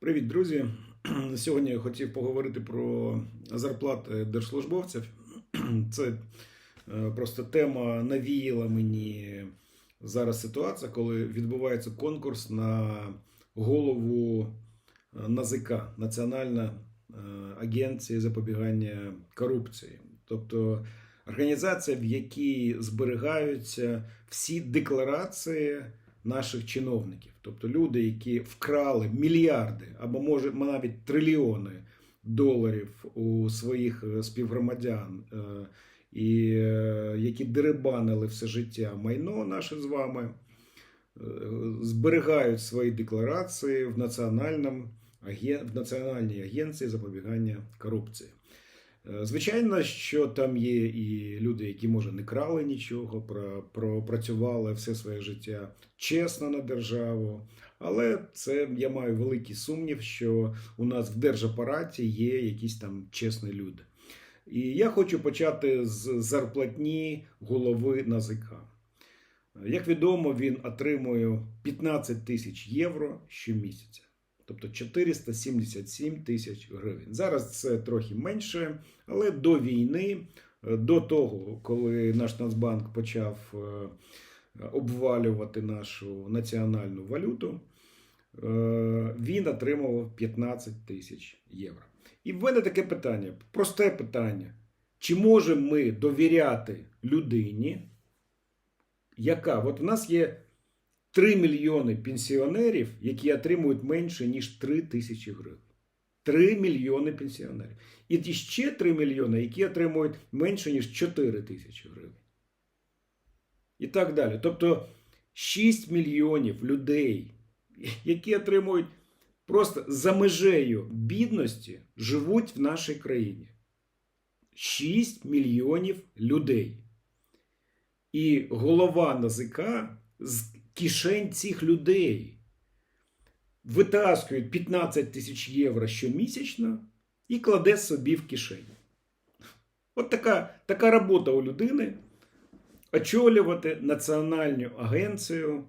Привіт, друзі. Сьогодні я хотів поговорити про зарплати держслужбовців. Це е, просто тема навіяла мені зараз ситуація, коли відбувається конкурс на голову е, НАЗК Національна е, агенція запобігання корупції. Тобто організація, в якій зберігаються всі декларації наших чиновників, тобто люди, які вкрали мільярди або може навіть трильйони доларів у своїх е, співгромадян, е, і е, які деребанили все життя майно наше з вами, зберігають свої декларації в національному в Національній агенції запобігання корупції. Е, Звичайно, що там є і люди, які може не крали нічого, пропрацювали все своє життя чесно на державу. Але це я маю великий сумнів, що у нас в держапараті є якісь там чесні люди. І я хочу почати з зарплатні голови НАЗК. Як відомо, він отримує 15 тисяч євро щомісяця, тобто 477 тисяч гривень. Зараз це трохи менше, але до війни, е, до того, коли наш Нацбанк почав е, обвалювати нашу національну валюту, е, він отримував 15 тисяч євро. І в мене таке питання, просте питання. Чи можемо ми довіряти людині, яка от у нас є 3 мільйони пенсіонерів, які отримують менше, ніж 3 тисячі гривень. 3 мільйони пенсіонерів. І ще 3 мільйони, які отримують менше, ніж 4 тисячі гривень. І так далі. Тобто 6 мільйонів людей, які отримують просто за межею бідності, живуть в нашій країні. 6 мільйонів людей. І голова НАЗК кишень цих людей витаскує 15 тисяч євро щомісячно і кладе собі в кишень. От така, така робота у людини очолювати Національну агенцію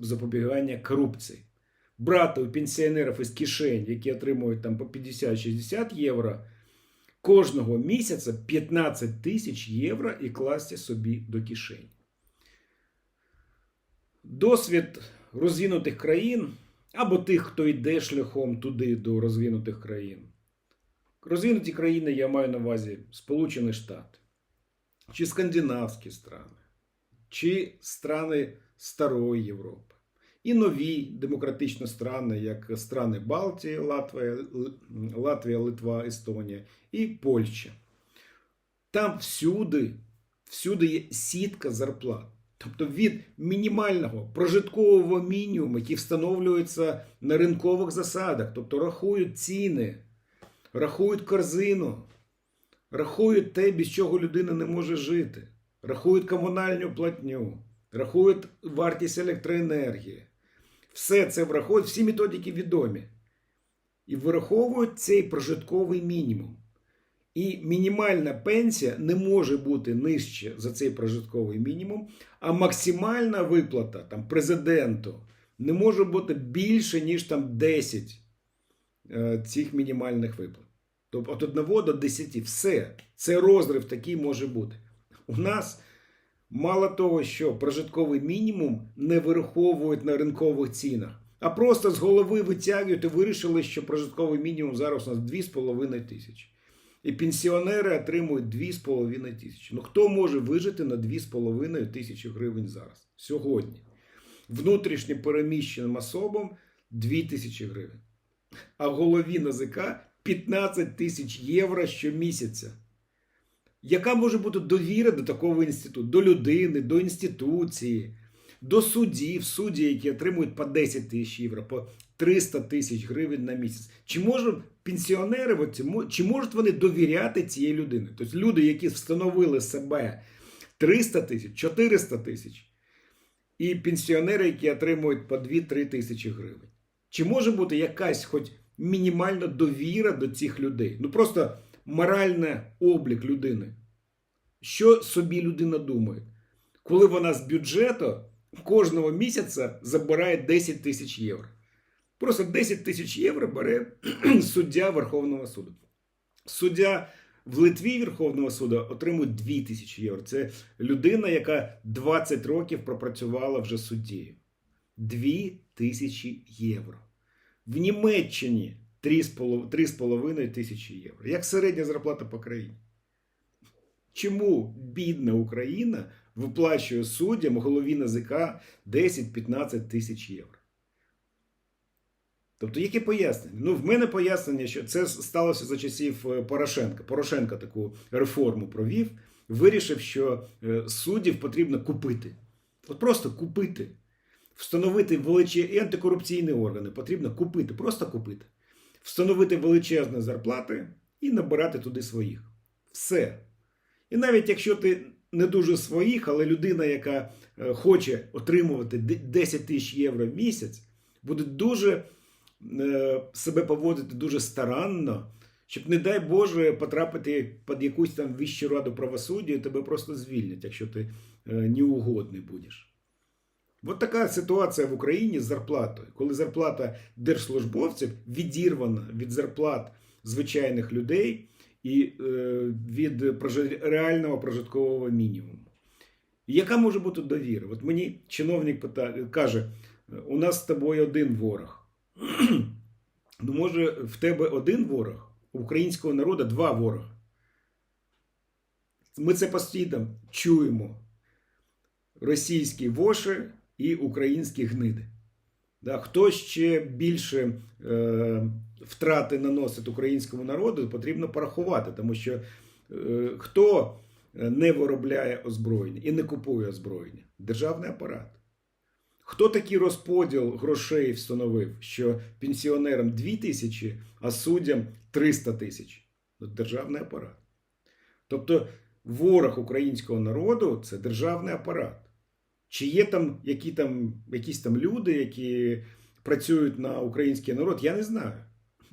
запобігання корупції. Брати у пенсіонерів із кишень, які отримують там по 50-60 євро, кожного місяця 15 тисяч євро і класти собі до кишень. Досвід розвинутих країн або тих, хто йде шляхом туди до розвинутих країн. Розвинуті країни я маю на увазі Сполучені Штати, чи скандинавські страни, чи страни Старої Європи, і нові демократичні страни, як страни Балтії, Латвія, Латвія, Литва, Естонія і Польща. Там всюди, всюди є сітка зарплат. Тобто від мінімального прожиткового мінімуму, який встановлюється на ринкових засадах, тобто рахують ціни, рахують корзину, рахують те, без чого людина не може жити, рахують комунальну платню, рахують вартість електроенергії. Все це враховують, всі методики відомі. І вираховують цей прожитковий мінімум. І мінімальна пенсія не може бути нижче за цей прожитковий мінімум, а максимальна виплата там, президенту не може бути більше, ніж там 10 е, цих мінімальних виплат. Тобто від 1 до 10. Все. Це розрив такий може бути. У нас мало того, що прожитковий мінімум не вираховують на ринкових цінах, а просто з голови витягують і вирішили, що прожитковий мінімум зараз у нас 2,5 тисячі. І пенсіонери отримують 2,5 тисячі. Ну хто може вижити на 2,5 тисячі гривень зараз? Сьогодні. Внутрішньо переміщеним особам 2 тисячі гривень. А голові НАЗК 15 тисяч євро щомісяця. Яка може бути довіра до такого інституту, до людини, до інституції, до суддів, судді, які отримують по 10 тисяч євро, по 300 тисяч гривень на місяць? Чи можуть пенсіонери, чи можуть вони довіряти цієї людини? Тобто люди, які встановили себе 300 тисяч, 400 тисяч, і пенсіонери, які отримують по 2-3 тисячі гривень. Чи може бути якась хоч мінімальна довіра до цих людей? Ну просто моральний облік людини. Що собі людина думає? Коли вона з бюджету кожного місяця забирає 10 тисяч євро. Просто 10 тисяч євро бере суддя Верховного суду. Суддя в Литві Верховного суду отримує 2 тисячі євро. Це людина, яка 20 років пропрацювала вже суддєю. 2 тисячі євро. В Німеччині 3,5 тисячі євро. Як середня зарплата по країні. Чому бідна Україна виплачує суддям голові НАЗК 10-15 тисяч євро? Тобто, яке пояснення? Ну, в мене пояснення, що це сталося за часів е, Порошенка. Таку реформу провів, вирішив, що е, суддів потрібно купити. От просто купити. Встановити величезні антикорупційні органи потрібно купити, просто купити. Встановити величезні зарплати і набирати туди своїх. Все. І навіть якщо ти не дуже своїх, але людина, яка е, хоче отримувати 10 тисяч євро в місяць, буде дуже себе поводити дуже старанно, щоб, не дай Боже, потрапити під якусь там вищу раду правосуддя, і тебе просто звільнять, якщо ти е, неугодний будеш. От така ситуація в Україні з зарплатою, коли зарплата держслужбовців відірвана від зарплат звичайних людей і е, від реального прожиткового мінімуму. Яка може бути довіра? От мені чиновник питає, каже: у нас з тобою один ворог. ну, може, в тебе один ворог, у українського народу два ворога. Ми це постійно чуємо. Російські воші і українські гниди. Да, хто ще більше е, втрати наносить українському народу, потрібно порахувати, тому що е, хто не виробляє озброєння і не купує озброєння? Державний апарат. Хто такий розподіл грошей встановив, що пенсіонерам 2 тисячі, а суддям 300 тисяч? Ну, Державний апарат. Тобто ворог українського народу це державний апарат. Чи є там, які там якісь там люди, які працюють на український народ, я не знаю.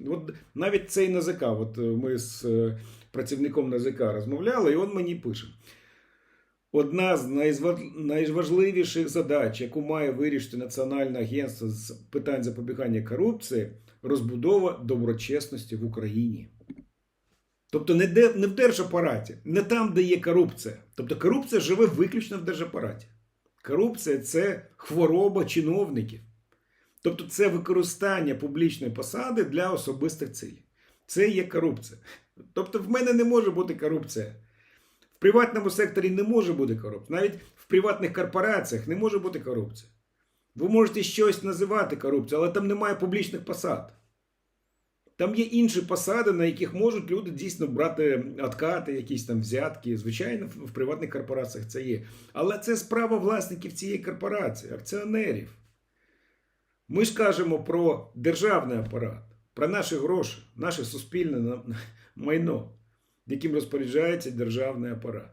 От навіть цей НАЗК, от ми з е, працівником НАЗК розмовляли, і він мені пише: одна з найважливіших задач, яку має вирішити Національне агентство з питань запобігання корупції, розбудова доброчесності в Україні. Тобто не, де, не в держапараті, не там, де є корупція. Тобто корупція живе виключно в держапараті. Корупція це хвороба чиновників. Тобто це використання публічної посади для особистих цілей. Це є корупція. Тобто в мене не може бути корупція. Приватному секторі не може бути корупція. Навіть в приватних корпораціях не може бути корупція. Ви можете щось називати корупцією, але там немає публічних посад. Там є інші посади, на яких можуть люди дійсно брати откати, якісь там взятки. Звичайно, в приватних корпораціях це є. Але це справа власників цієї корпорації, акціонерів. Ми ж кажемо про державний апарат, про наші гроші, наше суспільне майно, яким розпоряджається державний апарат.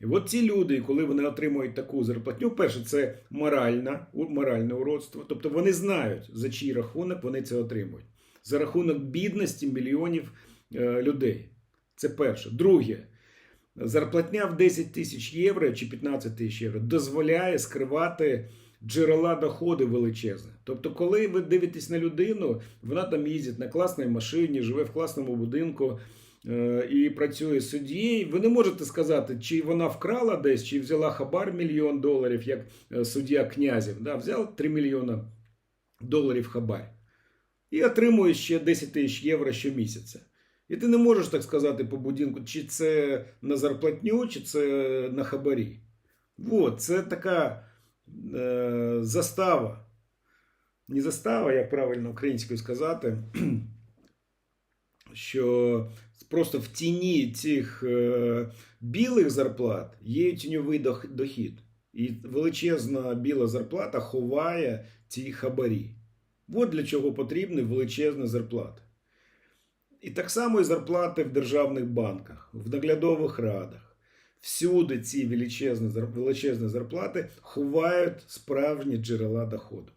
І от ці люди, коли вони отримують таку зарплатню, перше, це моральна, моральне уродство. Тобто вони знають, за чий рахунок вони це отримують. За рахунок бідності мільйонів е, людей. Це перше. Друге, зарплатня в 10 тисяч євро чи 15 тисяч євро дозволяє скривати джерела доходу величезних. Тобто, коли ви дивитесь на людину, вона там їздить на класній машині, живе в класному будинку і працює суддєю, ви не можете сказати, чи вона вкрала десь, чи взяла хабар мільйон доларів, як е, суддя князів. Да, взяв 3 мільйона доларів хабар і отримує ще 10 тисяч євро щомісяця. І ти не можеш так сказати по будинку, чи це на зарплатню, чи це на хабарі. От, це така е, застава. Не застава, як правильно українською сказати, що просто в тіні цих е, білих зарплат є тіньовий дохід. І величезна біла зарплата ховає ці хабарі. От для чого потрібні величезні зарплати. І так само і зарплати в державних банках, в наглядових радах. Всюди ці величезні, величезні зарплати ховають справжні джерела доходу,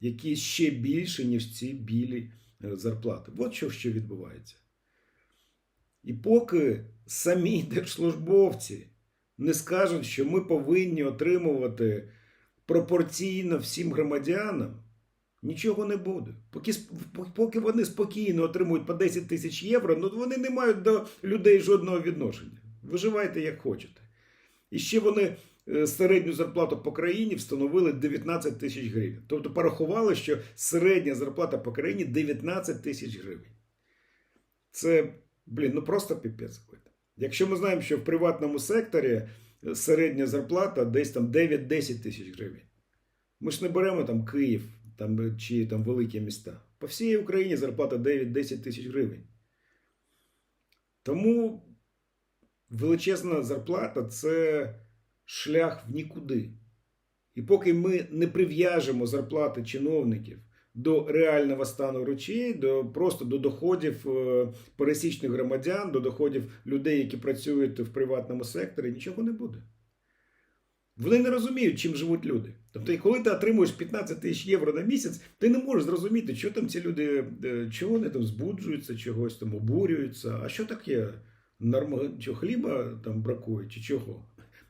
які ще більше, ніж ці білі зарплати. От що, що відбувається. І поки самі держслужбовці не скажуть, що ми повинні отримувати пропорційно всім громадянам, Нічого не буде. Поки, поки вони спокійно отримують по 10 тисяч євро, ну вони не мають до людей жодного відношення. Виживайте як хочете. І ще вони е, середню зарплату по країні встановили 19 тисяч гривень. Тобто порахували, що середня зарплата по країні 19 тисяч гривень. Це, блін, ну просто піпець. Якщо ми знаємо, що в приватному секторі е, середня зарплата десь там 9-10 тисяч гривень. Ми ж не беремо там Київ там, е, чи там великі міста. По всій Україні зарплата 9-10 тисяч гривень. Тому величезна зарплата це шлях в нікуди. І поки ми не прив'яжемо зарплати чиновників до реального стану речей, до просто до доходів е, пересічних громадян, до доходів людей, які працюють в приватному секторі, нічого не буде. Вони не розуміють, чим живуть люди. Тобто, коли ти отримуєш 15 тисяч євро на місяць, ти не можеш зрозуміти, що там ці люди, е, чого вони там збуджуються, чогось там обурюються. А що таке? Норма, що хліба там бракує, чи чого?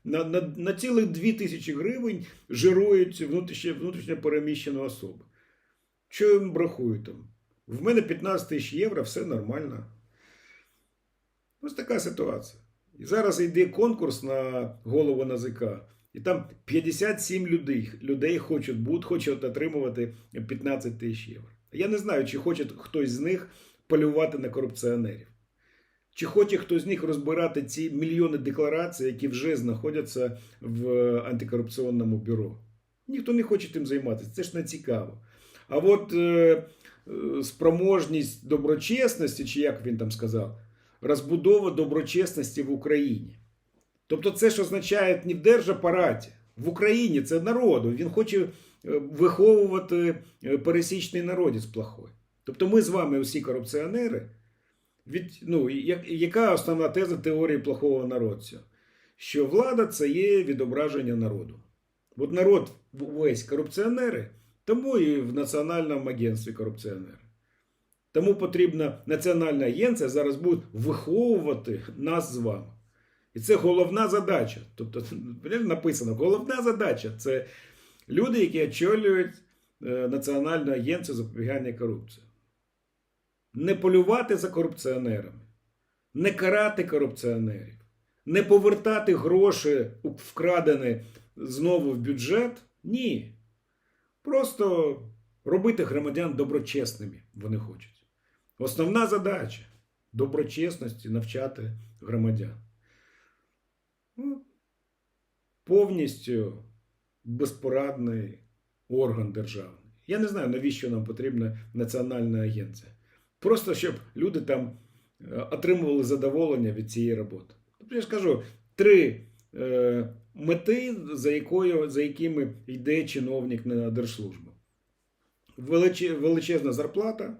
На, на, на цілих 2 тисячі гривень жирують внутрішньо, внутрішньо переміщені особи. Що їм бракує там? В мене 15 тисяч євро, все нормально. Ось така ситуація. І зараз йде конкурс на голову НАЗК, і там 57 людей, людей хочуть, будуть, хочуть отримувати 15 тисяч євро. Я не знаю, чи хоче хтось з них полювати на корупціонерів. Чи хоче хтось з них розбирати ці мільйони декларацій, які вже знаходяться в антикорупційному бюро? Ніхто не хоче тим займатися, це ж не цікаво. А от е, е, спроможність доброчесності, чи як він там сказав, розбудова доброчесності в Україні. Тобто, це ж означає не в держапараті, в Україні це народу. Він хоче е, виховувати е, пересічний народець плохой. Тобто, ми з вами усі корупціонери. Від, ну, як, яка основна теза теорії плохого народця? Що влада це є відображення народу. От народ весь корупціонери, тому і в Національному агентстві корупціонери. Тому потрібна національна агенція зараз буде виховувати нас з вами. І це головна задача. Тобто, написано, головна задача це люди, які очолюють е, Національну агенцію запобігання корупції. Не полювати за корупціонерами, не карати корупціонерів, не повертати гроші, вкрадені знову в бюджет. Ні. Просто робити громадян доброчесними вони хочуть. Основна задача доброчесності навчати громадян. Ну, повністю безпорадний орган державний. Я не знаю, навіщо нам потрібна національна агенція. Просто щоб люди там е, отримували задоволення від цієї роботи. Тобто я ж кажу, три е, мети, за, якою, за якими йде чиновник на держслужбу. Величе, величезна зарплата,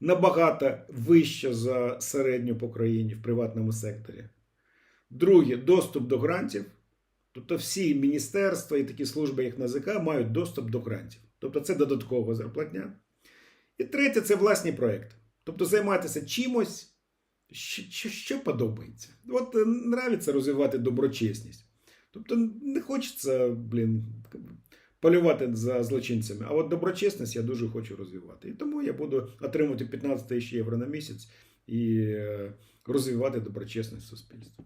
набагато вища за середню по країні в приватному секторі. Друге, доступ до грантів. Тобто всі міністерства і такі служби, як НАЗК, мають доступ до грантів. Тобто це додаткова зарплатня. І третє це власні проекти. Тобто займатися чимось, що, що, подобається. От нравиться розвивати доброчесність. Тобто не хочеться, блін, полювати за злочинцями. А от доброчесність я дуже хочу розвивати. І тому я буду отримувати 15 тисяч євро на місяць і е, розвивати доброчесність суспільстві.